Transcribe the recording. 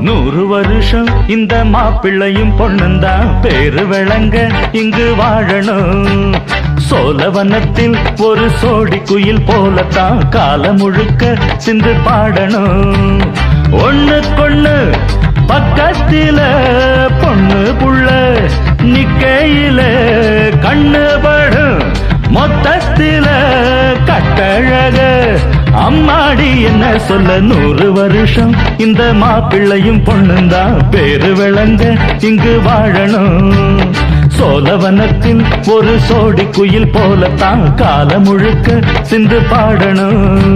நூறு வருஷம் இந்த மாப்பிள்ளையும் பொண்ணுந்தான் பேரு விளங்க இங்கு வாழணும். சோழவனத்தில் ஒரு சோடி குயில் போலத்தான் காலம் முழுக்க சிந்து பாடணும். ஒண்ணு கொண்ணு பக்கத்தில பொண்ணு புள்ள நிக்கையில கண்ணு படும். மொத்தத்தில கட்டழக அம்மாடி என்ன சொல்ல நூறு வருஷம்? இந்த மாப்பிள்ளையும் பொண்ணுந்தான் பேரு விளங்க இங்கு வாழணும். சோழவனத்தில் ஒரு சோடி குயில் போலத்தான் காலம் முழுக்க சிந்து பாடணும்.